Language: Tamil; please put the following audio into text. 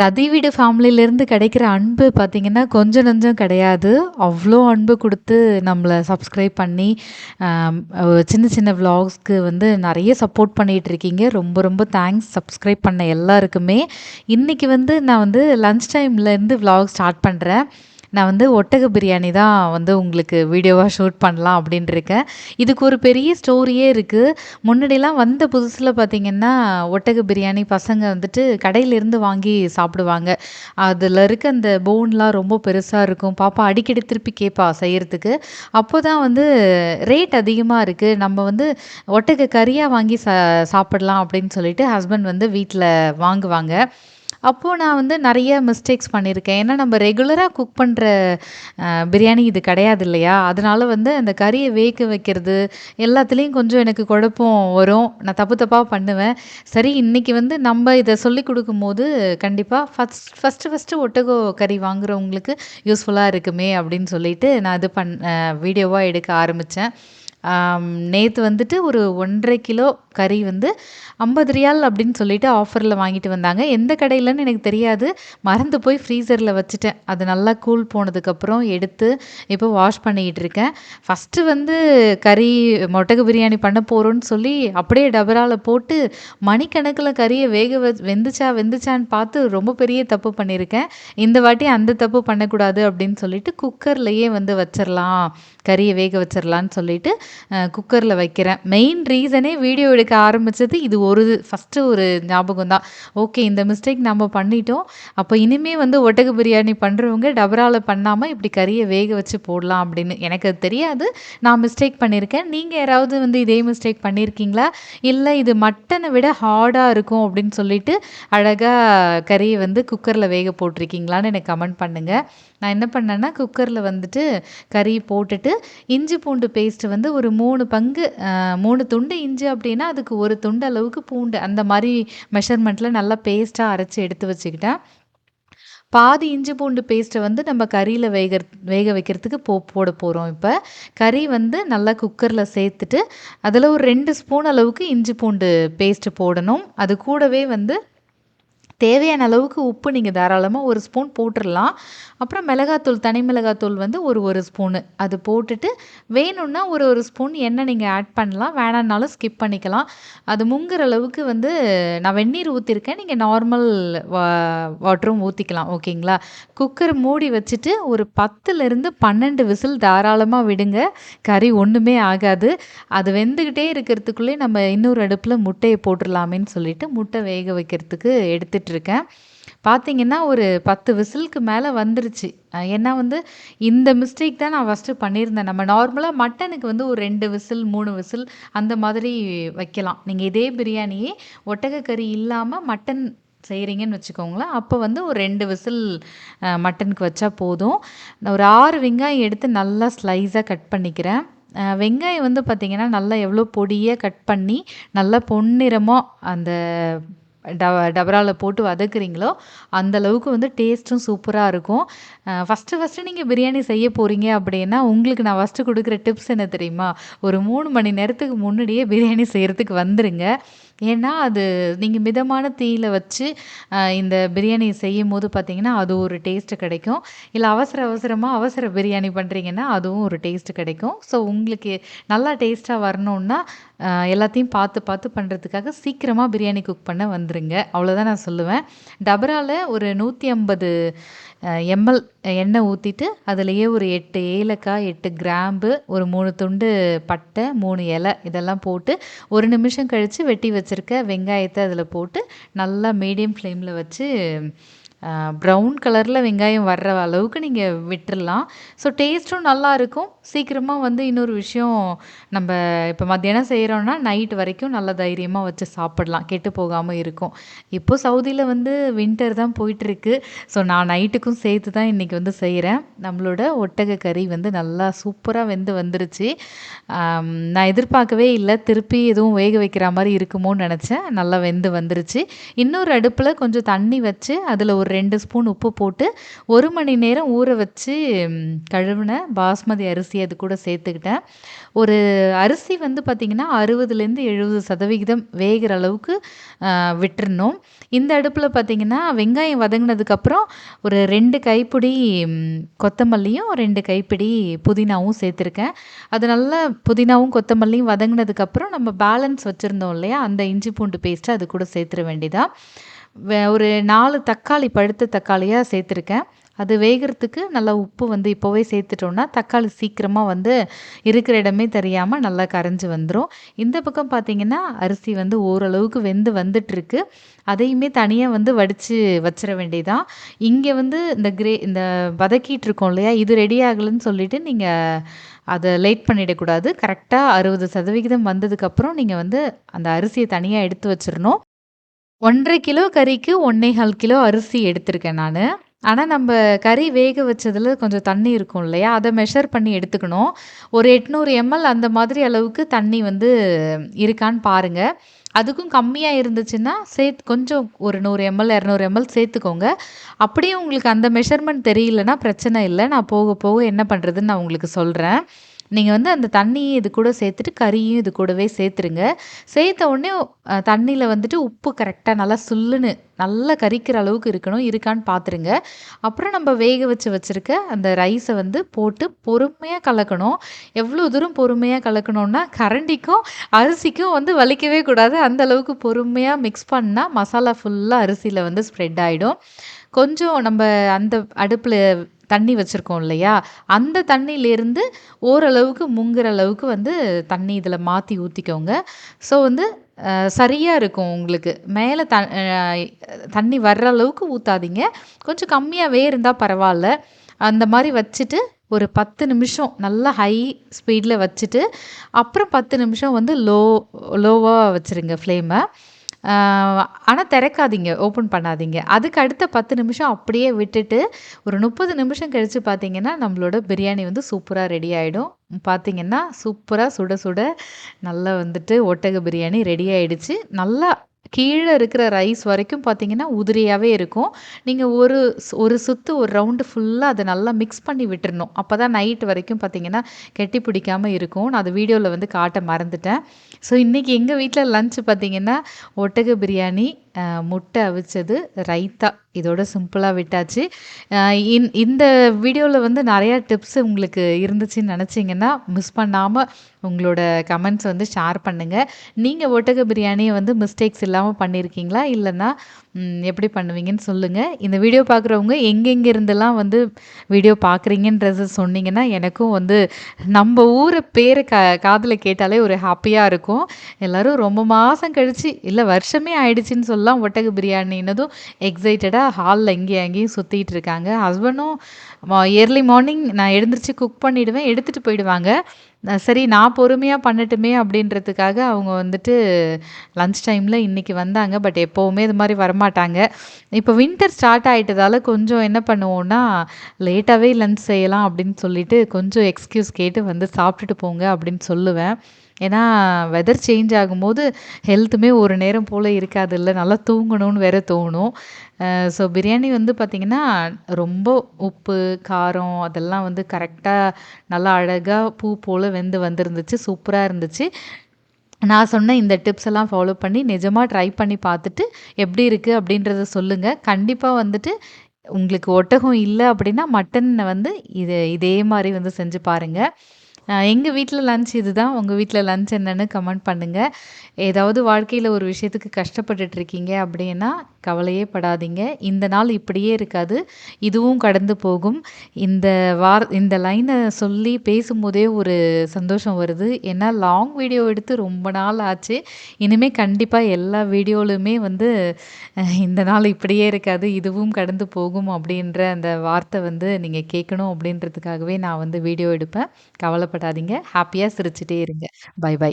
ரதி வீடு ஃபேமிலியிலேருந்து கிடைக்கிற அன்பு பார்த்திங்கன்னா கொஞ்சம் நஞ்சம் கிடையாது. அவ்வளோ அன்பு கொடுத்து நம்மளை சப்ஸ்கிரைப் பண்ணி, சின்ன சின்ன விலாக்ஸ்க்கு வந்து நிறைய சப்போர்ட் பண்ணிகிட்ருக்கீங்க ரொம்ப ரொம்ப தேங்க்ஸ் சப்ஸ்கிரைப் பண்ண எல்லாருக்குமே. இன்றைக்கி வந்து நான் வந்து லன்ச் டைம்லேருந்து விலாக் ஸ்டார்ட் பண்ணுறேன் நான் வந்து ஒட்டக பிரியாணி தான் வந்து உங்களுக்கு வீடியோவாக ஷூட் பண்ணலாம் அப்டின்ட்டு இருக்கேன். இதுக்கு ஒரு பெரிய ஸ்டோரியே இருக்குது முன்னாடிலாம் வந்த புதுசில் பார்த்தீங்கன்னா, ஒட்டக பிரியாணி பசங்க வந்துட்டு கடையிலேருந்து வாங்கி சாப்பிடுவாங்க. அதில் இருக்க அந்த போன்லாம் ரொம்ப பெருசாக இருக்கும். பாப்பா அடிக்கடி திருப்பி கேட்பா செய்கிறதுக்கு அப்போ தான் வந்து ரேட் அதிகமாக இருக்குது நம்ம வந்து ஒட்டக கறியாக வாங்கி சா சாப்பிடலாம் அப்படின்னு சொல்லிட்டு ஹஸ்பண்ட் வந்து வீட்டில் வாங்குவாங்க. அப்போது நான் வந்து நிறைய மிஸ்டேக்ஸ் பண்ணியிருக்கேன். ஏன்னா நம்ம ரெகுலராக குக் பண்ணுற பிரியாணி இது கிடையாது இல்லையா? அதனால் வந்து அந்த கறியை வேக வைக்கிறது, எல்லாத்துலேயும் கொஞ்சம் எனக்கு குழப்பம் வரும். நான் தப்பு தப்பாக பண்ணுவேன். சரி இன்றைக்கி வந்து நம்ம இதை சொல்லிக் கொடுக்கும்போது கண்டிப்பாக ஃபர்ஸ்ட் ஃபர்ஸ்ட்டு ஃபஸ்ட்டு ஒட்டகோ கறி வாங்குறவங்களுக்கு யூஸ்ஃபுல்லாக இருக்குமே அப்படின்னு சொல்லிட்டு நான் இது பண் வீடியோவாக எடுக்க ஆரம்பித்தேன் நேற்று வந்துட்டு ஒரு 1 1/2 கிலோ கறி வந்து ஐம்பது ரியால் அப்படின்னு சொல்லிட்டு ஆஃபரில் வாங்கிட்டு வந்தாங்க. எந்த கடையிலன்னு எனக்கு தெரியாது. மறந்து போய் ஃப்ரீசரில் வச்சுட்டேன். அது நல்லா கூல் போனதுக்கப்புறம் எடுத்து இப்போ வாஷ் பண்ணிக்கிட்டு இருக்கேன். ஃபஸ்ட்டு வந்து கறி மொட்டகு பிரியாணி பண்ண போகிறோன்னு சொல்லி அப்படியே டபரால போட்டு மணிக்கணக்கில் கறியை வேக வ வெந்துச்சா வெந்துச்சான்னு பார்த்து ரொம்ப பெரிய தப்பு பண்ணியிருக்கேன். இந்த வாட்டி அந்த தப்பு பண்ணக்கூடாது அப்படின்னு சொல்லிட்டு குக்கர்லேயே வந்து வச்சிடலாம் கறியை வேக வச்சிடலான்னு சொல்லிட்டு குக்கரில் வைக்கிறேன். மெயின் ரீசனே வீடியோ எடுக்க ஆரம்பிச்சது இது ஒரு ஃபஸ்ட்டு ஒரு ஞாபகம் தான். ஓகே இந்த மிஸ்டேக் நம்ம பண்ணிட்டோம். அப்போ இனிமேல் வந்து ஒட்டக பிரியாணி பண்ணுறவங்க டபராவில் பண்ணாமல் இப்படி கறியை வேக வச்சு போடலாம் அப்படின்னு எனக்கு அது தெரியாது. நான் மிஸ்டேக் பண்ணியிருக்கேன். நீங்கள் யாராவது வந்து இதே மிஸ்டேக் பண்ணியிருக்கீங்களா? இல்லை இது மட்டனை விட ஹார்டாக இருக்கும் அப்படின்னு சொல்லிட்டு அழகாக கறியை வந்து குக்கரில் வேக போட்டிருக்கீங்களான்னு எனக்கு கமெண்ட் பண்ணுங்கள் நான் என்ன பண்ணேன்னா, குக்கரில் வந்துட்டு கறி போட்டுட்டு, இஞ்சி பூண்டு பேஸ்ட்டு வந்து ஒரு மூணு பங்கு மூணு துண்டு இஞ்சி அப்படின்னா அதுக்கு ஒரு துண்டு அளவுக்கு பூண்டு அந்த மாதிரி மெஷர்மெண்ட்டில் நல்லா பேஸ்ட்டாக அரைச்சி எடுத்து வச்சுக்கிட்டேன். பாதி இஞ்சி பூண்டு பேஸ்ட்டை வந்து நம்ம கறியில் வேக வேக வைக்கிறதுக்கு போ போட போகிறோம் இப்போ கறி வந்து நல்லா குக்கரில் சேர்த்துட்டு, அதில் ஒரு ரெண்டு ஸ்பூன் அளவுக்கு இஞ்சி பூண்டு பேஸ்ட்டு போடணும். அது கூடவே வந்து தேவையான அளவுக்கு உப்பு நீங்கள் தாராளமாக ஒரு ஸ்பூன் போட்டுடலாம் அப்புறம் மிளகாத்தூள், தனி மிளகாத்தூள் வந்து ஒரு ஒரு ஸ்பூனு. அது போட்டுட்டு வேணும்னா ஒரு ஒரு ஸ்பூன் எண்ணெய் நீங்கள் ஆட் பண்ணலாம். வேணான்னாலும் ஸ்கிப் பண்ணிக்கலாம். அது முங்குற அளவுக்கு வந்து நான் வெந்நீர் ஊற்றிருக்கேன் நீங்கள் நார்மல் வா வாட்டரும் ஊற்றிக்கலாம் ஓகேங்களா? குக்கர் மூடி வச்சுட்டு ஒரு 10லிருந்து 12 விசில் தாராளமாக விடுங்க. கறி ஒன்றுமே ஆகாது. அது வெந்துக்கிட்டே இருக்கிறதுக்குள்ளே நம்ம இன்னொரு அடுப்பில் முட்டையை போட்டுடலாமேன்னு சொல்லிட்டு முட்டை வேக வைக்கிறதுக்கு எடுத்துட்டுருக்கேன். பார்த்தீங்கன்னா, ஒரு 10 விசிலுக்கு மேலே வந்துருச்சு. ஏன்னா வந்து இந்த மிஸ்டேக் தான் நான் ஃபர்ஸ்ட்டு பண்ணியிருந்தேன். நம்ம நார்மலாக மட்டனுக்கு வந்து ஒரு ரெண்டு விசில், மூணு விசில் அந்த மாதிரி வைக்கலாம். நீங்கள் இதே பிரியாணியே ஒட்டகக்கறி இல்லாமல் மட்டன் செய்கிறீங்கன்னு வச்சுக்கோங்களேன். அப்போ வந்து ஒரு ரெண்டு விசில் மட்டனுக்கு வச்சா போதும். ஒரு ஆறு வெங்காயம் எடுத்து நல்லா ஸ்லைஸாக கட் பண்ணிக்கிறேன். வெங்காயம் வந்து பார்த்திங்கன்னா நல்லா எவ்வளோ பொடியாக கட் பண்ணி, நல்லா பொன்னிறமாக அந்த ட டபராவில் போட்டு வதக்குறீங்களோ, அந்த அளவுக்கு வந்து டேஸ்ட்டும் சூப்பராக இருக்கும். ஃபஸ்ட்டு ஃபஸ்ட்டு நீங்கள் பிரியாணி செய்ய போகிறீங்க அப்படின்னா உங்களுக்கு நான் ஃபர்ஸ்ட்டு கொடுக்குற டிப்ஸ் என்ன தெரியுமா? ஒரு மூணு மணி நேரத்துக்கு முன்னாடியே பிரியாணி செய்கிறதுக்கு வந்துடுங்க ஏன்னா, அது நீங்கள் மிதமான தீயில் வச்சு இந்த பிரியாணி செய்யும்போது பார்த்தீங்கன்னா, அது ஒரு டேஸ்ட்டு கிடைக்கும். இல்லை அவசர அவசரமாக அவசர பிரியாணி பண்ணுறீங்கன்னா அதுவும் ஒரு டேஸ்ட்டு கிடைக்கும். ஸோ உங்களுக்கு நல்லா டேஸ்ட்டாக வரணுன்னா எல்லாத்தையும் பார்த்து பார்த்து பண்ணுறதுக்காக சீக்கிரமாக பிரியாணி குக் பண்ண வந்துருங்க. அவ்வளோதான் நான் சொல்லுவேன். டபராவில் ஒரு நூற்றி ஐம்பது எம்எல் எண்ணெய் ஊற்றிட்டு அதுலேயே ஒரு எட்டு ஏலக்காய், எட்டு கிராம்பு, ஒரு மூணு துண்டு பட்டை, மூணு இலை இதெல்லாம் போட்டு, ஒரு நிமிஷம் கழித்து வெட்டி வச்சு வச்சுருக்க வெங்காயத்தை அதில் போட்டு, நல்லா மீடியம் ஃப்ளேமில் வச்சு ப்ரௌன் ப்ரவுன் வெங்காயம் வர்ற அளவுக்கு நீங்கள் விட்டுறலாம். ஸோ டேஸ்ட்டும் நல்லாயிருக்கும் சீக்கிரமாக வந்து இன்னொரு விஷயம் நம்ம இப்போ மத்தியானம் செய்கிறோன்னா நைட் வரைக்கும் நல்ல தைரியமாக வச்சு சாப்பிடலாம். கெட்டு போகாமல் இருக்கும். இப்போ சவுதியில் வந்து வின்டர் தான் போயிட்டுருக்கு. ஸோ நான் நைட்டுக்கும் சேர்த்து தான் இன்றைக்கி வந்து செய்கிறேன் நம்மளோட ஒட்டக கறி வந்து நல்லா சூப்பராக வெந்து வந்துருச்சு. நான் எதிர்பார்க்கவே இல்லை திருப்பி எதுவும் வேக வைக்கிற மாதிரி இருக்குமோன்னு நினச்சேன் நல்லா வெந்து வந்துருச்சு. இன்னொரு அடுப்பில் கொஞ்சம் தண்ணி வச்சு, அதில் ஒரு ரெண்டு ஸ்பூன் உப்பு போட்டு ஒரு மணி நேரம் ஊற வச்சு கழுவின பாஸ்மதி அரிசி அது கூட சேர்த்துக்கிட்டேன். ஒரு அரிசி வந்து பார்த்திங்கன்னா அறுபதுலேருந்து எழுபது சதவிகிதம் வேகிற அளவுக்கு விட்டுறணும். இந்த அடுப்பில் பார்த்திங்கன்னா வெங்காயம் வதங்கினதுக்கப்புறம் ஒரு ரெண்டு கைப்பிடி கொத்தமல்லியும் ரெண்டு கைப்பிடி புதினாவும் சேர்த்துருக்கேன். அது நல்லா புதினாவும் கொத்தமல்லியும் வதங்கினதுக்கப்புறம் நம்ம பேலன்ஸ் வச்சுருந்தோம் இல்லையா? அந்த இஞ்சி பூண்டு பேஸ்ட்டு அது கூட சேர்த்துற வேண்டியதான் ஒரு நாலு தக்காளி பழுத்த தக்காளியாக சேர்த்துருக்கேன். அது வேகிறதுக்கு நல்லா உப்பு வந்து இப்போவே சேர்த்துட்டோன்னா தக்காளி சீக்கிரமாக வந்து இருக்கிற இடமே தெரியாமல் நல்லா கரைஞ்சி வந்துடும் இந்த பக்கம் பார்த்திங்கன்னா அரிசி வந்து ஓரளவுக்கு வெந்து வந்துட்டுருக்கு. அதையுமே தனியாக வந்து வடித்து வச்சிட வேண்டியதான் இங்கே வந்து இந்த கிரே இந்த வதக்கிட்டு இருக்கோம் இல்லையா இது ரெடி ஆகலைன்னு சொல்லிவிட்டு நீங்கள் அதை லேட் பண்ணிடக்கூடாது. கரெக்டாக அறுபது சதவிகிதம் வந்ததுக்கப்புறம் நீங்கள் வந்து அந்த அரிசியை தனியாக எடுத்து வச்சிடணும். ஒன்றரை கிலோ கறிக்கு ஒன்றே கால் கிலோ அரிசி எடுத்திருக்கேன் நான். ஆனால் நம்ம கறி வேக வச்சதில் கொஞ்சம் தண்ணி இருக்கும் இல்லையா? அதை மெஷர் பண்ணி எடுத்துக்கணும். ஒரு எட்நூறு எம்எல் அந்த மாதிரி அளவுக்கு தண்ணி வந்து இருக்கான்னு பாருங்கள் அதுக்கும் கம்மியாக இருந்துச்சுன்னா சேர்த்து கொஞ்சம் ஒரு நூறு எம்எல் இரநூறு எம்எல் சேர்த்துக்கோங்க. அப்படியே உங்களுக்கு அந்த மெஷர்மெண்ட் தெரியலன்னா பிரச்சனை இல்லை. நான் போக போக என்ன பண்ணுறதுன்னு நான் உங்களுக்கு சொல்கிறேன் நீங்கள் வந்து அந்த தண்ணியும் இது கூட சேர்த்துட்டு கறியும் இது கூடவே சேர்த்துருங்க. சேர்த்த உடனே தண்ணியில் வந்துட்டு உப்பு கரெக்டாக நல்லா சுல்லுன்னு நல்லா கறிக்கிற அளவுக்கு இருக்கணும் இருக்கான்னு பார்த்துருங்க அப்புறம் நம்ம வேக வச்சு வச்சுருக்க அந்த ரைஸை வந்து போட்டு பொறுமையாக கலக்கணும். எவ்வளோ தூரம் பொறுமையாக கலக்கணும்னா கரண்டிக்கும் அரிசிக்கும் வந்து வலிக்கவே கூடாது. அந்த அளவுக்கு பொறுமையாக மிக்ஸ் பண்ணால் மசாலா ஃபுல்லாக அரிசியில் வந்து ஸ்ப்ரெட் ஆகிடும் கொஞ்சம் நம்ம அந்த அடுப்பில் தண்ணி வச்சுருக்கோம் இல்லையா? அந்த தண்ணியிலேருந்து ஓரளவுக்கு முங்குற அளவுக்கு வந்து தண்ணி இதில் மாற்றி ஊற்றிக்கோங்க ஸோ வந்து சரியாக இருக்கும் உங்களுக்கு. மேலே த தண்ணி வர்ற அளவுக்கு ஊற்றாதீங்க கொஞ்சம் கம்மியாகவே இருந்தால் பரவாயில்ல. அந்த மாதிரி வச்சுட்டு ஒரு பத்து நிமிஷம் நல்லா ஹை ஸ்பீடில் வச்சுட்டு அப்புறம் பத்து நிமிஷம் வந்து லோ லோவாக வச்சுருங்க ஃப்ளேமை ஆனால் திறக்காதீங்க ஓப்பன் பண்ணாதீங்க. அதுக்கு அடுத்த பத்து நிமிஷம் அப்படியே விட்டுட்டு ஒரு முப்பது நிமிஷம் கழித்து பார்த்தீங்கன்னா நம்மளோட பிரியாணி வந்து சூப்பராக ரெடி ஆகிடும் பார்த்தீங்கன்னா சூப்பராக சுட சுட நல்லா வந்துட்டு ஒட்டக பிரியாணி ரெடி ஆகிடுச்சு நல்லா கீழே இருக்கிற ரைஸ் வரைக்கும் பார்த்தீங்கன்னா உதிரியாகவே இருக்கும். நீங்கள் ஒரு ஒரு சுற்று ஒரு ரவுண்டு ஃபுல்லாக அதை நல்லா மிக்ஸ் பண்ணி விட்டுறணும். அப்போ தான் நைட் வரைக்கும் பார்த்தீங்கன்னா கெட்டி பிடிக்காமல் இருக்கும். நான் அது வீடியோவில் வந்து காட்ட மறந்துட்டேன். ஸோ இன்றைக்கி எங்கள் வீட்டில் லன்ச் பார்த்திங்கன்னா ஒட்டக பிரியாணி முட்டை அவிச்சது ரைத்தா. இதோட சிம்பிளாக விட்டாச்சு. இன் இந்த வீடியோவில் வந்து நிறையா டிப்ஸ் உங்களுக்கு இருந்துச்சுன்னு நினச்சிங்கன்னா மிஸ் பண்ணாமல் உங்களோட கமெண்ட்ஸ் வந்து ஷேர் பண்ணுங்கள் நீங்கள் ஒட்டக பிரியாணியை வந்து மிஸ்டேக்ஸ் இல்லாமல் பண்ணியிருக்கீங்களா இல்லைன்னா எப்படி பண்ணுவீங்கன்னு சொல்லுங்கள் இந்த வீடியோ பார்க்குறவங்க எங்கெங்கே இருந்தெல்லாம் வந்து வீடியோ பார்க்குறீங்கன்றது சொன்னீங்கன்னா எனக்கும் வந்து நம்ம ஊரை பேரை கா காதில் கேட்டாலே ஒரு ஹாப்பியாக இருக்கும். எல்லோரும் ரொம்ப மாதம் கழித்து இல்லை வருஷமே ஆயிடுச்சின்னு ஃபுல்லாக ஒட்டக பிரியாணின்னதும் எக்ஸைட்டடாக ஹாலில் இங்கேயும் அங்கேயும் சுற்றிட்டு இருக்காங்க. ஹஸ்பண்டும் இயர்லி மார்னிங் நான் எழுந்திரிச்சு குக் பண்ணிவிடுவேன் எடுத்துகிட்டு போயிடுவாங்க. சரி நான் பொறுமையாக பண்ணட்டுமே அப்படின்றதுக்காக அவங்க வந்துட்டு லன்ச் டைமில் இன்றைக்கி வந்தாங்க. பட் எப்போவுமே இது மாதிரி வரமாட்டாங்க. இப்போ வின்டர் ஸ்டார்ட் ஆகிட்டதால கொஞ்சம் என்ன பண்ணுவோன்னா லேட்டாகவே லன்ச் செய்யலாம் அப்படின்னு சொல்லிட்டு கொஞ்சம் எக்ஸ்கியூஸ் கேட்டு வந்து சாப்பிட்டுட்டு போங்க அப்படின்னு சொல்லுவேன். ஏன்னா வெதர் சேஞ்ச் ஆகும்போது ஹெல்த்துமே ஒரு நேரம் போல் இருக்காதுல்ல. நல்லா தூங்கணும்னு வேற தோணும். ஸோ பிரியாணி வந்து பார்த்திங்கன்னா ரொம்ப உப்பு காரம் அதெல்லாம் வந்து கரெக்டாக நல்லா அழகாக பூ போல் வெந்து வந்திருந்துச்சு. சூப்பராக இருந்துச்சு. நான் சொன்ன இந்த டிப்ஸ் எல்லாம் ஃபாலோ பண்ணி நிஜமாக ட்ரை பண்ணி பார்த்துட்டு எப்படி இருக்குது அப்படின்றத சொல்லுங்கள் கண்டிப்பாக வந்துட்டு உங்களுக்கு ஒட்டகம் இல்லை அப்படின்னா மட்டன் வந்து இது இதே மாதிரி வந்து செஞ்சு பாருங்கள் எங்கள் வீட்டில் லன்ச் இது தான் உங்கள் வீட்டில் லன்ச் என்னென்னு கமெண்ட் பண்ணுங்கள் ஏதாவது வாழ்க்கையில் ஒரு விஷயத்துக்கு கஷ்டப்பட்டுட்ருக்கீங்க அப்படின்னா கவலையே படாதீங்க. இந்த நாள் இப்படியே இருக்காது. இதுவும் கடந்து போகும். இந்த வார் இந்த லைனை சொல்லி பேசும்போதே ஒரு சந்தோஷம் வருது. ஏன்னா லாங் வீடியோ எடுத்து ரொம்ப நாள் ஆச்சு. இனிமேல் கண்டிப்பாக எல்லா வீடியோலையுமே வந்து இந்த நாள் இப்படியே இருக்காது. இதுவும் கடந்து போகும் அப்படின்ற அந்த வார்த்தை வந்து நீங்கள் கேட்கணும் அப்படின்றதுக்காகவே நான் வந்து வீடியோ எடுப்பேன். கவலைப்படாதீங்க. ஹாப்பியாக சிரிச்சிட்டே இருங்க. By by